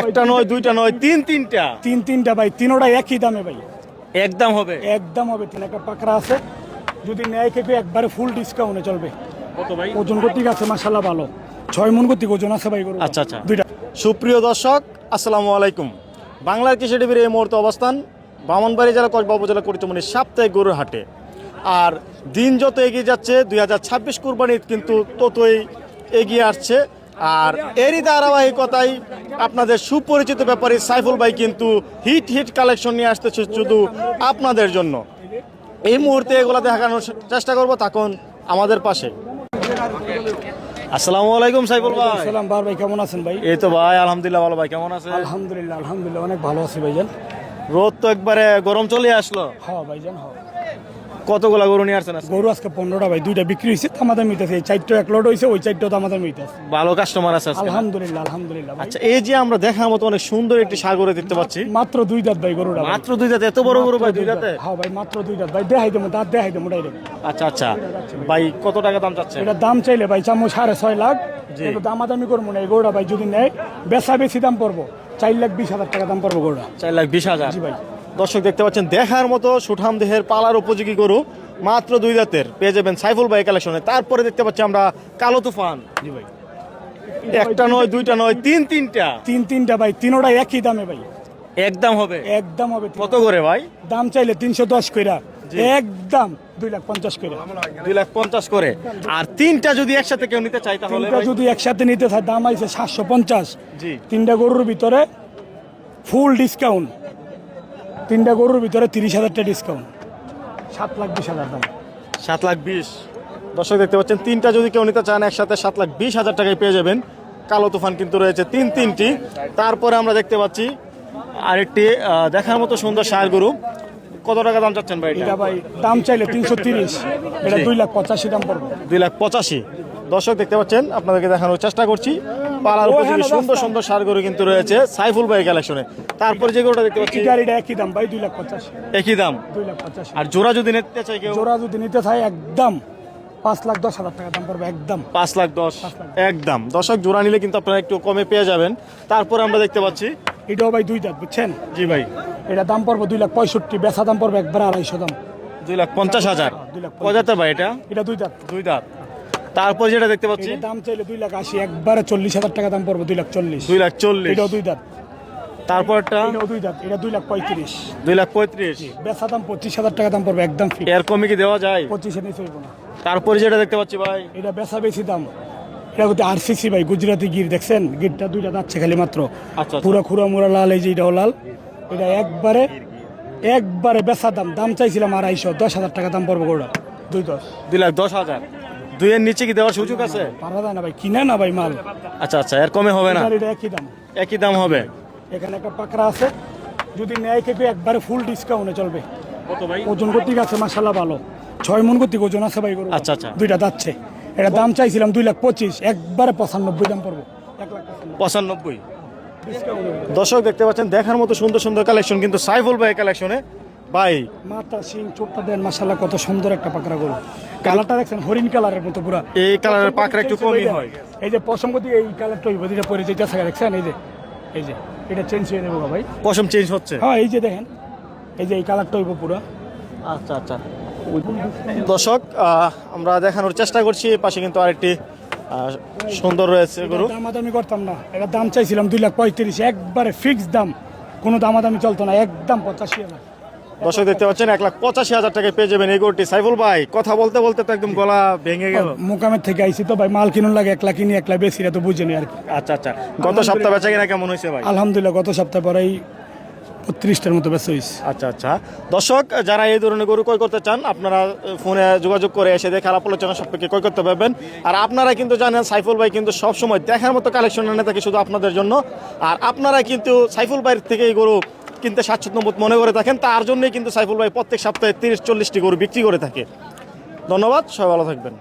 একটা নয় দুইটা নয় তিন তিনটা। তিন তিনটা ভাই তিনোটা একই দামে ভাই। একদম হবে। একদম হবে তিন একটা পাকড়া আছে। যদি নেয় কেউ একবারে ফুল ডিসকাউন্টে চলবে। কত ভাই? ওজন গতিক আছে মাসাল্লাহ ভালো। ছয় মন গতিক ওজন আছে ভাই আচ্ছা, আচ্ছা। দুইটা। সুপ্রিয় দর্শক আসসালামু আলাইকুম। বাংলার কৃষি টিভির এই মুহূর্তে অবস্থান বামনবাড়ি জেলা কসবা উপজেলা করিতমণি সাপ্তাহিক গরুর হাটে। আর দিন যত এগিয়ে যাচ্ছে দুই হাজার ছাব্বিশ কুরবানি কিন্তু ততই এগিয়ে আসছে। আর এরই ধারাবাহিকতায় আপনাদের সুপরিচিত ব্যাপারে সাইফুল ভাই কিন্তু হিট হিট কালেকশন নিয়ে আসতেছে শুধু আপনাদের জন্য। এই মুহূর্তে এগুলো দেখানোর চেষ্টা করব তখন আমাদের পাশে। আসসালামু আলাইকুম সাইফুল ভাই। সালাম বার ভাই কেমন আছেন ভাই? এই তো ভাই আলহামদুলিল্লাহ ভালো ভাই কেমন আছে আলহামদুলিল্লাহ আলহামদুলিল্লাহ অনেক ভালো আছি ভাইজান। রোদ তো একবারে গরম চলে আসলো। হ্যাঁ ভাইজান হ্যাঁ। কতগুলা গরু নিয়ে আসছেন গরু আজকে পনেরোটা ভাই দুইটা বিক্রি হয়েছে আমাদের মিটাছে এই চারটা এক লট হয়েছে ওই চারটা আমাদের মিটাছে ভালো কাস্টমার আছে আলহামদুলিল্লাহ আলহামদুলিল্লাহ আচ্ছা এই যে আমরা দেখার মতো অনেক সুন্দর একটি সাগরে দেখতে পাচ্ছি। মাত্র দুই দাঁত ভাই গরুটা মাত্র দুই দাঁত এত বড় গরু ভাই দুই দাঁতে হ্যাঁ ভাই মাত্র দুই দাঁত ভাই দেখাই দেবো দাঁত দেখাই দেবো ডাইরেক্ট আচ্ছা আচ্ছা। ভাই কত টাকা দাম চাচ্ছে? এটা দাম চাইলে ভাই চামো সাড়ে ছয় লাখ। কিন্তু দামাদামি করব না এই গরুটা ভাই যদি নেয় বেচা বেশি দাম পড়ব। চার লাখ বিশ হাজার টাকা দাম পড়ব গরুটা। চার লাখ বিশ হাজার। জি ভাই। দর্শক দেখতে পাচ্ছেন দেখার মতো সুঠাম দেহের পালার উপযোগী গরু মাত্র দুই দাঁতের। পেয়ে যাবেন সাইফুল ভাই কালেকশনে তারপরে দেখতে পাচ্ছি আমরা কালো তুফান। জি ভাই। একটা নয় দুইটা নয় তিন তিনটা। তিন তিনটা ভাই। তিনোটা একই দামে ভাই। একদম হবে। একদম হবে কত করে ভাই? দাম চাইলে তিনশো দশ কইরা। একদম দুই লাখ পঞ্চাশ কইরা। দুই লাখ পঞ্চাশ করে। আর তিনটা যদি একসাথে কেউ নিতে চাই তাহলে তিনটা যদি একসাথে নিতে চায় দাম আইছে সাতশো পঞ্চাশ। জি। তিনটা গরুর ভিতরে ফুল ডিসকাউন্ট তিনটা গরুর ভিতরে তিরিশ হাজার টাকা ডিসকাউন্ট সাত লাখ বিশ হাজার দাম। সাত লাখ বিশ। দর্শক দেখতে পাচ্ছেন তিনটা যদি কেউ নিতে চান একসাথে সাত লাখ বিশ হাজার টাকায় পেয়ে যাবেন। কালো তুফান কিন্তু রয়েছে তিন তিনটি। তারপরে আমরা দেখতে পাচ্ছি আরেকটি দেখার মতো সুন্দর সার গরু। কত টাকা দাম চাচ্ছেন ভাই এটা? ভাই দাম চাইলে তিনশো তিরিশ। এটা দুই লাখ পঁচাশি দাম পড়বে। দুই লাখ পঁচাশি। দর্শক দেখতে পাচ্ছেন আপনাদেরকে দেখানোর চেষ্টা করছি। পালার ও, উপযোগী সুন্দর সুন্দর সার গরু কিন্তু রয়েছে সাইফুল ভাই কালেকশনে তারপরে যে গরুটা দেখতে পাচ্ছি গাড়িটা একই দাম ভাই দুই লাখ পঞ্চাশ একই দাম। দুই লাখ পঁচাশি। আর জোড়া যদি নিতে চাই কেউ? জোড়া যদি নিতে চাই একদম পাঁচ লাখ দশ হাজার টাকা দাম পড়বে একদম। পাঁচ লাখ দশ একদম। দশক জোড়া নিলে কিন্তু আপনারা একটু কমে পেয়ে যাবেন। তারপরে আমরা দেখতে পাচ্ছি এটাও ভাই দুই দাঁত বুঝছেন? জি ভাই। এটা দাম পড়বে দুই লাখ পঁয়ষট্টি বেচা দাম পড়বে একবার আড়াইশো দাম। দুই লাখ পঞ্চাশ হাজার। দুই লাখ ভাই এটা? এটা দুই দাঁত। দুই দাঁত। তারপর যেটা দেখতে পাচ্ছি? দাম চাইলে দুই লাখ আশি একবারে চল্লিশ হাজার টাকা দাম পড়বে দুই লাখ চল্লিশ। দুই লাখ চল্লিশ। এটাও দুই দাঁত। তারপর একটা দুই দাঁত এটা দুই লাখ পঁয়ত্রিশ। দুই লাখ পঁয়ত্রিশ। বেচা দাম পঁচিশ হাজার টাকা দাম পড়বে একদম এর কমে কি দেওয়া যায়? পঁচিশে নিচে না। তারপরে যেটা দেখতে পাচ্ছি ভাই? এটা বেচা বেশি দাম। এটা হচ্ছে আরসিসি ভাই গুজরাটি গির দেখছেন? গিরটা দুইটা যাচ্ছে খালি মাত্র। আচ্ছা। পুরা খুরা মুরা লাল এই যে এটাও লাল। এটা একবারে একবারে বেচা দাম। দাম চাইছিলাম আড়াইশো দশ হাজার টাকা দাম পড়বে গোড়া দুই দশ। দুই লাখ দশ হাজার। দুইয়ের নিচে কি দেওয়ার সুযোগ আছে? পারা যায় না ভাই কিনে না ভাই মাল। আচ্ছা আচ্ছা এর কমে হবে না? এটা একই দাম। একই দাম হবে? এখানে একটা পাকড়া আছে। যদি নেয় কেউ একবারে ফুল ডিসকাউন্টে চলবে। কত ভাই? ওজন গতিক আছে মাসাল্লাহ ভালো। ছয় মন গতিক ওজন আছে ভাই গরু আচ্ছা, আচ্ছা। দুইটা যাচ্ছে। এটা দাম চাইছিলাম দুই লাখ পঁচিশ একবারে পঁচানব্বই দাম পড়ব। এক লাখ পঁচানব্বই। দর্শক দেখতে পাচ্ছেন দেখার মতো সুন্দর সুন্দর কালেকশন কিন্তু সাইফুল ভাই কালেকশনে ভাই। মাথা সিং চোটটা দেন মাসাল্লাহ কত সুন্দর একটা পাকড়া গরু। কালারটা দেখছেন হরিণ কালারের মতো পুরা। এই কালারের পাকড়া একটু কমই হয় এই যে পশমগতি এই কালারটা হইব যেটা পরে যেটা থাকে দেখছেন এই যে এই যে এটা চেঞ্জ হয়ে দেবো ভাই। পশম চেঞ্জ হচ্ছে। হ্যাঁ এই যে দেখেন এই যে এই কালারটা হইব পুরা। আচ্ছা আচ্ছা। দর্শক আমরা দেখানোর চেষ্টা করছি এই পাশে কিন্তু আরেকটি সুন্দর রয়েছে গরু। দামাদামি করতাম না এটা দাম চাইছিলাম দুই লাখ পঁয়ত্রিশ একবারে ফিক্স দাম। কোনো দামাদামি চলতো না একদম পঁচাশি হাজার। দর্শক দেখতে পাচ্ছেন এক লাখ পঁচাশি হাজার টাকায় পেয়ে যাবেন এই গরুটি। সাইফুল ভাই কথা বলতে বলতে তো একদম গলা ভেঙে গেল। মোকামের থেকে আইসি তো ভাই মাল কিনুন লাগে এক লাখ কিনি এক লাখ বেশি তো বুঝিনি আর কি। আচ্ছা আচ্ছা। গত সপ্তাহ বেচা কিনা কেমন হয়েছে ভাই? আলহামদুলিল্লাহ গত সপ্তাহ পরেই বত্রিশটার মতো বেশি হয়েছে। আচ্ছা আচ্ছা। দর্শক যারা এই ধরনের গরু ক্রয় করতে চান আপনারা ফোনে যোগাযোগ করে এসে দেখে আলাপ আলোচনা সম্পর্কে ক্রয় করতে পারবেন। আর আপনারা কিন্তু জানেন সাইফুল ভাই কিন্তু সবসময় দেখার মতো কালেকশন এনে থাকে শুধু আপনাদের জন্য। আর আপনারা কিন্তু সাইফুল ভাইয়ের থেকে এই গরু কিনতে স্বাচ্ছন্দ্য বোধ মনে করে থাকেন, তার জন্যই কিন্তু সাইফুল ভাই প্রত্যেক সপ্তাহে তিরিশ, চল্লিশটি গরু বিক্রি করে থাকে। ধন্যবাদ, সবাই ভালো থাকবেন।